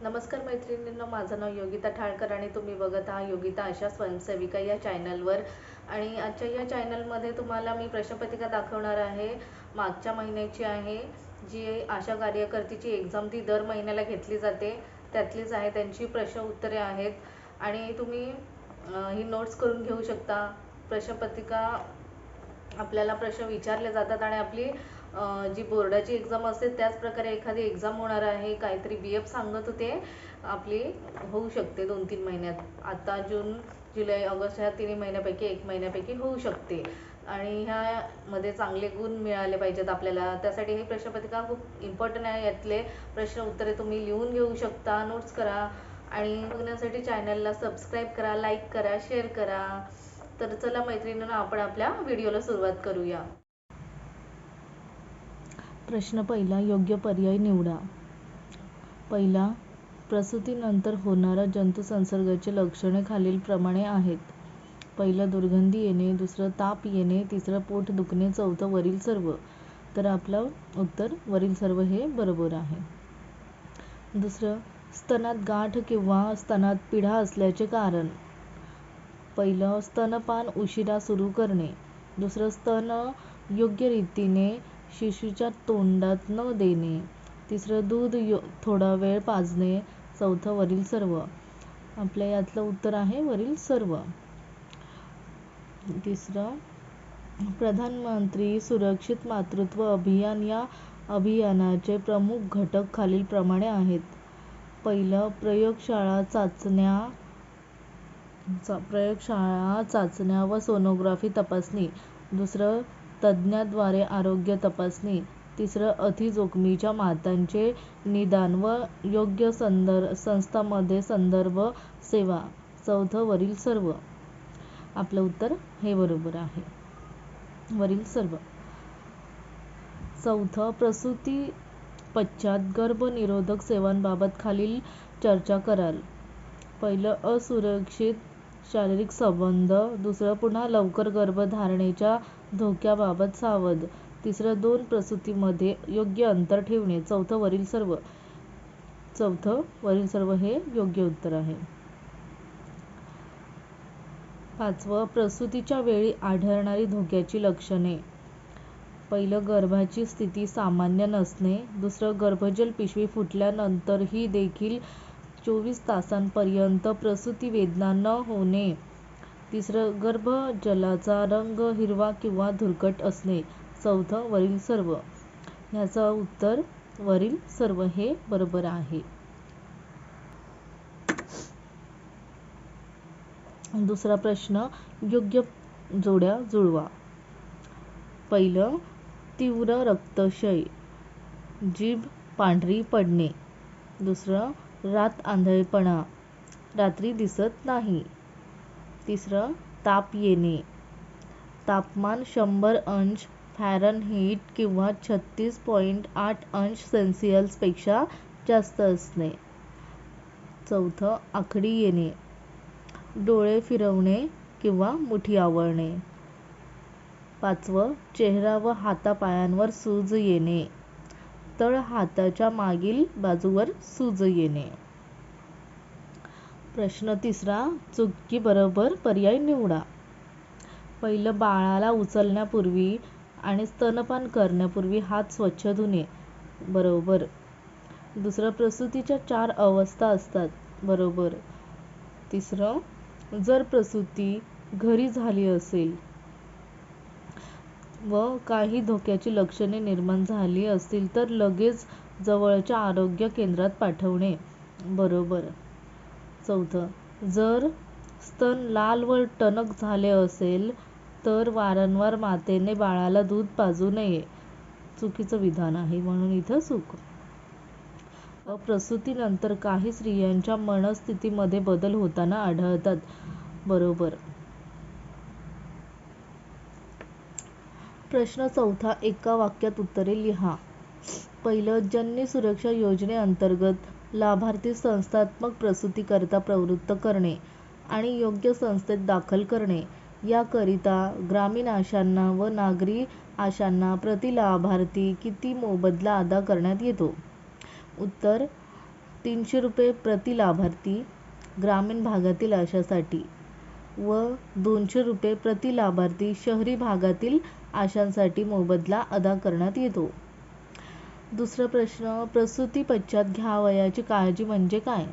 नमस्कार मैत्रिणींना माझं नाव योगिता ठाळकर आणि तुम्ही बघत आहात योगिता आशा स्वयंसेविका या चॅनलवर. आणि आजच्या या चॅनलमध्ये तुम्हाला मी प्रश्नपत्रिका दाखवणार आहे. मागच्या महिन्याची आहे जी आशा कार्यकर्तीची एक्झाम ती दर महिन्याला घेतली जाते. त्यातलीच आहे त्यांची प्रश्न उत्तरे आहेत. आणि तुम्ही ही नोट्स करून घेऊ शकता. प्रश्नपत्रिका आपल्याला प्रश्न विचारले जातात आणि आपली जी बोर्डाची एक्झाम असते त्याच प्रकारे एखादी एक्झाम होणार आहे काहीतरी बी एफ सांगत होते. आपली होऊ शकते दोन तीन महिन्यात. आता जून जुलै ऑगस्ट ह्या तिन्ही महिन्यापैकी एक महिन्यापैकी होऊ शकते. आणि ह्यामध्ये चांगले गुण मिळाले पाहिजेत आपल्याला. त्यासाठी हे प्रश्नपत्रिका खूप इम्पॉर्टंट आहे. यातले प्रश्न उत्तरे तुम्ही लिहून घेऊ शकता. नोट्स करा. आणि बघण्यासाठी चॅनलला सबस्क्राईब करा लाईक करा शेअर करा. तर चला मैत्रिणींना आपण आपल्या व्हिडिओला सुरुवात करूया. प्रश्न पहिला योग्य पर्याय निवडा. पहिला प्रसूतीनंतर होणारा जंतुसंसर्गाची लक्षणे खालीलप्रमाणे आहेत. पहिलं दुर्गंधी येणे दुसरं ताप येणे तिसरं पोट दुखणे चौथं वरील सर्व. तर आपलं उत्तर वरील सर्व हे बरोबर आहे. दुसरं स्तनात गाठ किंवा स्तनात पिढा असल्याचे कारण. पहिलं स्तनपान उशिरा सुरू करणे. दुसरं स्तन योग्य रीतीने शिशूच्या तोंडात न देणे. तिसरं दूध यो थोडा वेळ पाजणे. चौथं वरील सर्व. आपल्या यातलं उत्तर आहे वरील सर्व. तिसरं प्रधानमंत्री सुरक्षित मातृत्व अभियान या अभियानाचे प्रमुख घटक खालीलप्रमाणे आहेत. पहिलं प्रयोगशाळा चाचण्या चा प्रयोगशाळा चाचण्या व सोनोग्राफी तपासणी. दुसरं तज्ज्ञाद्वारे आरोग्य तपासणी तिसरं अतिजोखमीच्या मातांचे निदान व योग्य संदर् संस्थांमध्ये संदर्भ सेवा चौथं वरील सर्व. आपलं उत्तर हे बरोबर आहे. वरील सर्व. चौथं प्रसूती पश्चात गर्भनिरोधक सेवांबाबत खालील चर्चा कराल. पहिलं असुरक्षित शारीरिक संबंध दुसरं पुन्हा लवकर गर्भधारणेच्या धोक्याबाबत सावध. तिसरं दोन प्रसूतीमध्ये योग्य अंतर ठेवणे. चौथं वरील सर्व. चौथं वरील सर्व हे योग्य उत्तर आहे. पाचवं प्रसूतीच्या वेळी आढळणारी धोक्याची लक्षणे. पहिलं गर्भाची स्थिती सामान्य नसणे. दुसरं गर्भजल पिशवी फुटल्यानंतरही देखील चोवीस तासांपर्यंत प्रसूती वेदना न होणे. तिसरं गर्भजलाचा रंग हिरवा किंवा धुरकट असणे. चौथं वरील सर्व. ह्याचं उत्तर वरील सर्व हे बरोबर आहे. दुसरा प्रश्न योग्य जोड्या जुळवा. पहिलं तीव्र रक्तक्षय. जीभ पांढरी पडणे. दुसरं रात आंधळेपणा. रात्री दिसत नाही. तिसरं ताप येणे. तापमान शंभर अंश फॅरनहीट किंवा छत्तीस पॉईंट आठ अंश सेल्सिअसपेक्षा जास्त असणे. चौथं आखडी येणे. डोळे फिरवणे किंवा मुठी आवळणे. पाचवं चेहरा व हातापायांवर सूज येणे. तळ हाताच्या मागील बाजूवर सूज येणे. प्रश्न तिसरा चुकी बरोबर पर्याय निवडा. पहिलं बाळाला उचलण्यापूर्वी आणि स्तनपान करण्यापूर्वी हात स्वच्छ धुणे बरोबर. दुसरं प्रसूतीच्या चार अवस्था असतात बरोबर. तिसरं जर प्रसूती घरी झाली असेल व काही धोक्याची लक्षणे निर्माण झाली असतील तर लगेच जवळच्या आरोग्य केंद्रात पाठवणे बरोबर. चौथं. जर स्तन लाल व टणक झाले असेल तर वारंवार मातेने बाळाला दूध पाजू नये. चुकीचं विधान आहे म्हणून इथं चूक प्रसूतीनंतर काही स्त्रियांच्या मनस्थितीमध्ये बदल होताना आढळतात. बरोबर. प्रश्न चौथा एका वाक्यात उत्तरे लिहा. पहिलं जन्य सुरक्षा योजनेअंतर्गत लाभार्थी संस्थात्मक प्रसूतीकरिता प्रवृत्त करणे आणि योग्य संस्थेत दाखल करणे. याकरिता ग्रामीण आशांना व नागरी आशांना प्रति लाभार्थी किती मोबदला अदा करण्यात येतो? उत्तर तीनशे रुपये प्रति लाभार्थी ग्रामीण भागातील आशासाठी व दोनशे रुपये प्रति लाभार्थी शहरी भागातील आशांसाठी मोबदला अदा करण्यात येतो. दुसरा प्रश्न प्रसूती पश्चात घ्यावयाची काळजी म्हणजे काय?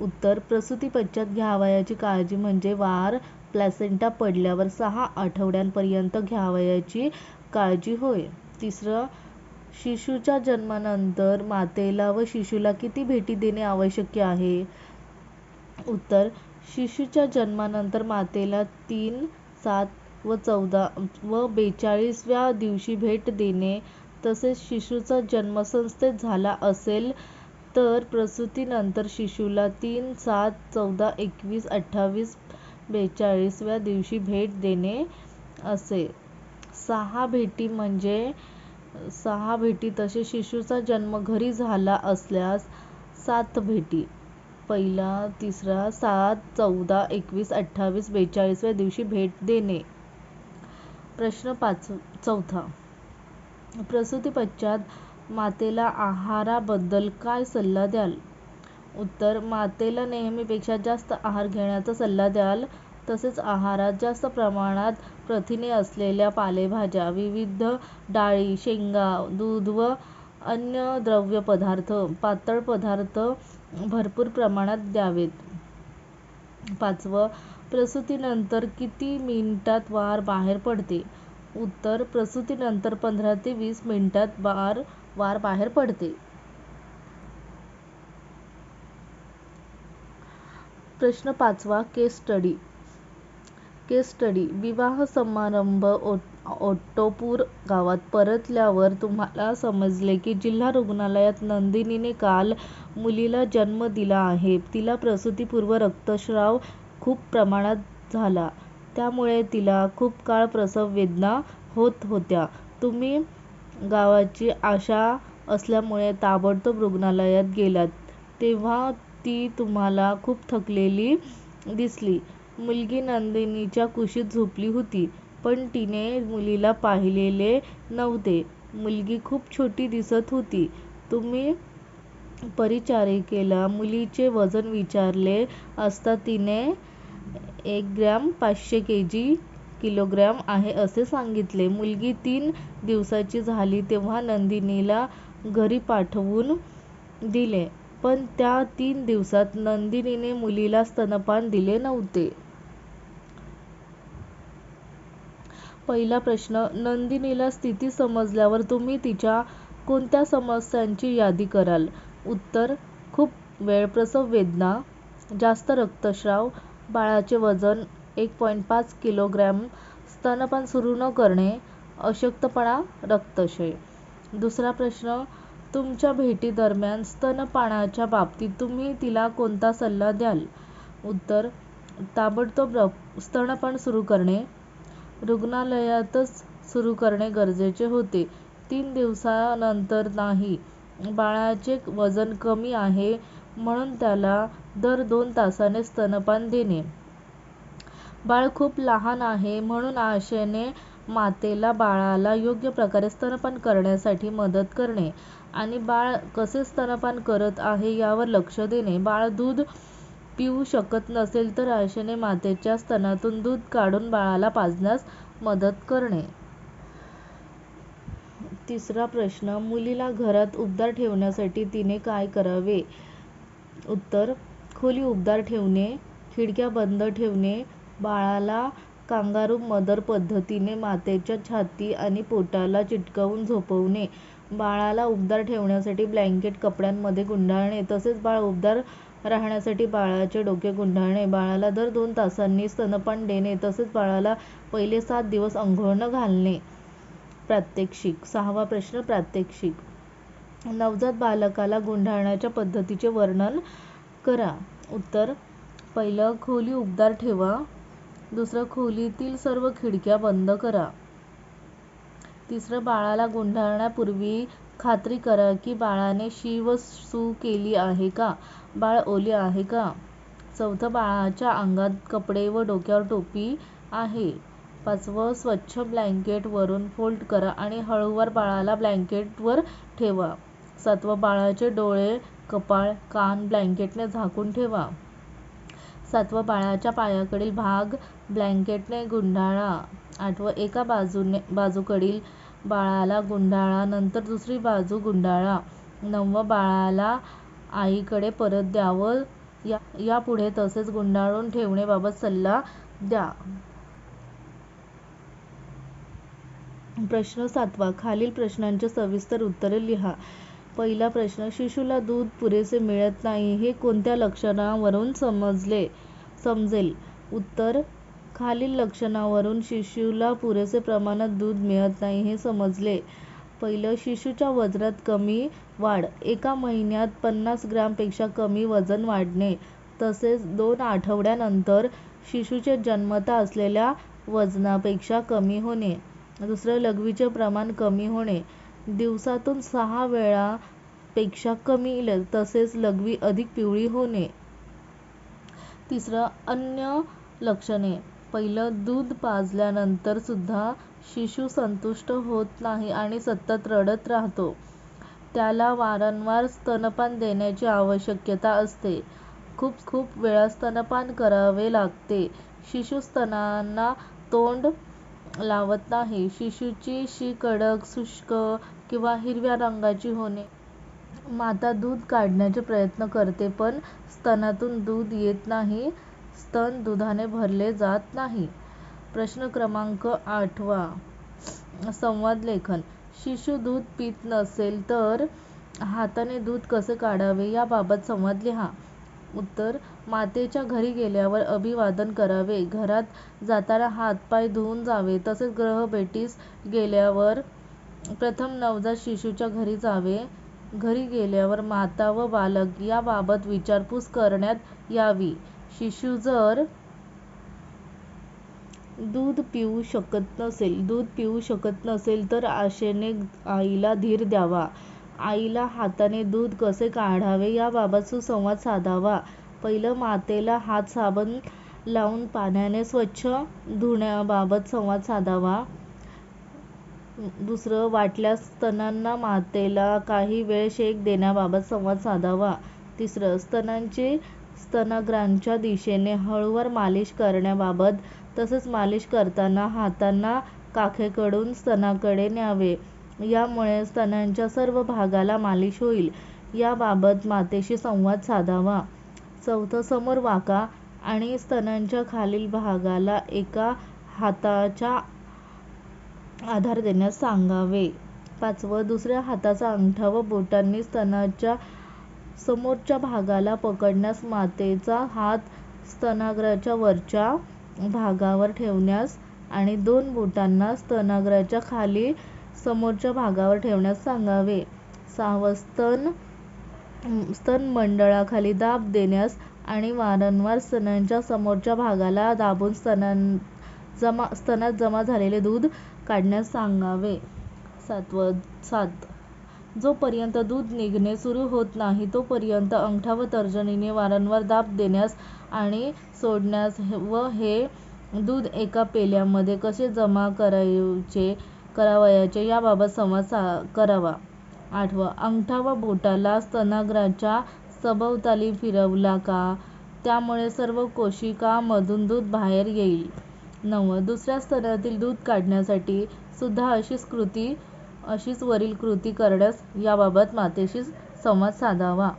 उत्तर प्रसूती पश्चात घ्यावयाची काळजी म्हणजे वार प्लॅसेंटा पडल्यावर सहा आठवड्यांपर्यंत घ्यावयाची काळजी होय. तिसरं शिशुच्या जन्मानंतर मातेला व शिशूला किती भेटी देणे आवश्यक आहे? उत्तर शिशूच्या जन्मानंतर मातेला तीन सात व चौदा व बेचाळीसव्या दिवशी भेट देणे तसेच शिशुचा जन्म संस्थेत झाला असेल तर प्रसूतीनंतर शिशुला तीन सात चौदा एकवीस अठ्ठावीस बेचाळीसव्या दिवशी भेट देणे असे. सहा भेटी म्हणजे सहा भेटी तसेच शिशुचा जन्म घरी झाला असल्यास सात भेटी. पहिला तिसरा सात चौदा एकवीस अठ्ठावीस बेचाळीसव्या दिवशी भेट देणे. प्रश्न पाच चौथा. प्रसूती पश्चात मातेला आहाराबद्दल काय सल्ला द्याल? उत्तर मातेला नेहमीपेक्षा जास्त आहार घेण्याचा सल्ला द्याल. तसेच आहारात जास्त प्रमाणात प्रथिने असलेल्या पालेभाज्या विविध डाळी शेंगा दूध व अन्य द्रव्य पदार्थ पातळ पदार्थ भरपूर प्रमाणात द्यावेत. पाचवं प्रसूतीनंतर किती मिनिटात वार बाहेर पडते? उत्तर प्रसूतीनंतर पंधरा ते वीस मिनिटात वार वार बाहेर पडते. प्रश्न पाचवा केस स्टडी. केस स्टडी. विवाह समारंभ ओट्टोपूर गावात परतल्यावर तुम्हाला समजले की जिल्हा रुग्णालयात नंदिनीने काल मुलीला जन्म दिला आहे. तिला प्रसूतीपूर्व रक्तस्राव खूप प्रमाणात झाला. त्यामुळे तिला खूप काळ प्रसव वेदना होत होत्या. तुम्ही गावाची आशा असल्यामुळे ताबडतोब रुग्णालयात गेलात. तेव्हा ती तुम्हाला खूप थकलेली दिसली. मुलगी नंदिनीच्या कुशीत झोपली होती पण तिने मुलीला पाहिलेले नव्हते. मुलगी खूप छोटी दिसत होती. तुम्ही परिचारिकेला मुलीचे वजन विचारले असता तिने एक ग्रॅम पाचशे केजी किलोग्रॅम आहे असे सांगितले. मुलगी तीन दिवसाची झाली तेव्हा नंदिनीला घरी पाठवून दिले पण त्या तीन दिवसात नंदिनीने मुलीला स्तनपान दिले नव्हते. पहिला प्रश्न नंदिनीला स्थिती समजल्यावर तुम्ही तिच्या कोणत्या समस्यांची यादी कराल? उत्तर खूप वेळ प्रसव वेदना जास्त रक्तस्राव बाळाचे वजन एक पॉईंट पाच किलोग्रॅम स्तनपान सुरू न करणे अशक्तपणा रक्तक्षय. दुसरा प्रश्न तुमच्या भेटीदरम्यान स्तनपानाच्या बाबतीत तुम्ही तिला कोणता सल्ला द्याल? उत्तर ताबडतोब स्तनपान सुरू करणे. रुग्णालयातच सुरू करणे गरजेचे होते. तीन दिवसानंतर नाही. बाळाचे वजन कमी आहे म्हणून त्याला दर दोन तासाने स्तनपान देणे. बाळ खूप लहान आहे म्हणून आशेने मातेला बाळाला योग्य प्रकारे स्तनपान करण्यासाठी मदत करणे. आणि बाळ कसे स्तनपान करत आहे यावर लक्ष देणे. बाळ दूध पिऊ शकत नसेल तर आशेने मातेच्या स्तनातून दूध काढून बाळाला पाजण्यास मदत करणे. तिसरा प्रश्न मुलीला घरात उबदार ठेवण्यासाठी तिने काय करावे? उत्तर खोली उबदार ठेवणे खिडक्या बंद ठेवणे बाळाला कांगारू मदर पद्धतीने मातेच्या छाती आणि पोटाला चिटकवून झोपवणे बाळाला उबदार ठेवण्यासाठी ब्लँकेट कपड्यांमध्ये गुंडाळणे तसेच बाळ उबदार राहण्यासाठी बाळाचे डोके गुंडाळणे बाळाला दर दोन तासांनी स्तनपान देणे तसेच बाळाला पहिले सात दिवस अंघोळ न घालणे. प्रात्यक्षिक सहावा प्रश्न प्रात्यक्षिक. नवजात बालकाला गुंडाळण्याच्या पद्धतीचे वर्णन करा. उत्तर पहिलं खोली उबदार ठेवा. दुसरं खोलीतील सर्व खिडक्या बंद करा. तिसरं बाळाला गुंडाळण्यापूर्वी खात्री करा की बाळाने शी व सू केली आहे का? बाळ ओले आहे का? चौथं बाळाच्या अंगात कपडे व डोक्यावर टोपी आहे. पाचवं स्वच्छ ब्लँकेट वरून फोल्ड करा आणि हळूवार बाळाला ब्लँकेटवर ठेवा. सातवं बाळाचे डोळे कपाळ कान ब्लँकेटने झाकून ठेवा. सातवं बाळाच्या पायाकडील भाग ब्लँकेटने गुंडाळा. आठवं एका बाजूने बाजूकडील बाळाला गुंडाळा नंतर दुसरी बाजू गुंडाळा. नववं बाळाला आईकडे परत द्यावं. या यापुढे तसेच गुंडाळून ठेवण्याबाबत सल्ला द्या. प्रश्न सातवा खालील प्रश्नांचे सविस्तर उत्तरे लिहा. पहिला प्रश्न शिशूला दूध पुरेसे मिळत नाही हे कोणत्या लक्षणावरून समजले? समजेल. उत्तर खालील लक्षणावरून शिशूला पुरेसे प्रमाणात दूध मिळत नाही हे समजले. पहिलं शिशूच्या वजनात कमी वाढ. एका महिन्यात पन्नास ग्रामपेक्षा कमी वजन वाढणे. तसेच दोन आठवड्यानंतर शिशूचे जन्मता असलेल्या वजनापेक्षा कमी होणे. दुसरं लघवीचे प्रमाण कमी होणे. दिवसातून सहा वेळा पेक्षा कमी तसेच लघवी अधिक पिवळी होणे. तिसरं अन्य लक्षणे. पहिलं दूध पाजल्यानंतर सुद्धा शिशु संतुष्ट होत नाही आणि सतत रडत राहतो. त्याला वारंवार स्तनपान देण्याची आवश्यकता असते. खूप खूप वेळा स्तनपान करावे लागते. शिशु स्तनांना तोंड लावत नाही. शिशुची शी कडक शुष्क किंवा हिरव्या रंगाची होणे. माता दूध काढण्याचे प्रयत्न करते पण स्तनातून दूध येत नाही. स्तन दुधाने भरले जात नाही. प्रश्न क्रमांक आठवा. संवाद लेखन. शिशु दूध पित नसेल तर हाताने दूध कसे काढावे? याबाबत संवाद लिहा. उत्तर मातेच्या घरी गेल्यावर अभिवादन करावे. घरात जाताना हातपाय धुवून जावे. तसेच ग्रहभेटीस गेल्यावर प्रथम नवजात शिशूच्या घरी जावे. घरी गेल्यावर माता व बालक याबाबत विचारपूस करण्यात यावी. शिशु जर दूध पिऊ शकत नसेल दूध पिऊ शकत नसेल तर आशेने आईला धीर द्यावा. आईला हाताने दूध कसे काढावे याबाबत सुसंवाद साधावा. पहिलं मातेला हात साबण लावून पाण्याने स्वच्छ धुण्याबाबत संवाद साधावा. दुसरं वाटल्यास स्तनांना मातेला काही वेळ शेक देण्याबाबत संवाद साधावा. तिसरं स्तनांचे स्तनाग्रांच्या दिशेने हळूवार मालिश करण्याबाबत तसेच मालिश करताना हातांना काखेकडून स्तनाकडे न्यावे. यामुळे स्तनांच्या सर्व भागाला मालिश होईल. याबाबत मातेशी संवाद साधावा. चौथं समोर वाका आणि स्तनांच्या खालील भागाला एका हाताचा आधार देण्यास सांगावे. पाचवं दुसऱ्या हाताचा अंगठा व बोटांनी स्तनाच्या समोरच्या भागाला पकडण्यास मातेचा हात स्तनाग्राच्या वरच्या भागावर ठेवण्यास आणि दोन बोटांना स्तनाग्राच्या खाली समोरच्या भागावर ठेवण्यास सांगावे. सहावं स्तन मंडळाखाली दाब देण्यास आणि वारंवार स्तनांच्या समोरच्या भागाला दाबून स्तनात जमा झालेले दूध काढण्यास सांगावे. सातवं सात. जोपर्यंत दूध निघणे सुरू होत नाही तोपर्यंत अंगठा व तर्जनीने वारंवार दाब देण्यास आणि सोडण्यास व हे दूध एका पेल्यामध्ये कसे जमा करायचे करावयाचे याबाबत संवाद करावा. आठवं अंगठा व बोटाला स्तनाग्राच्या सभोवताली फिरवला का? त्यामुळे सर्व कोशिकांमधून दूध बाहेर येईल. नववं दुसऱ्या स्तनातील दूध काढण्यासाठी सुद्धा अशीच कृती अशीच वरील कृती करण्यास याबाबत मातेशी संवाद साधावा.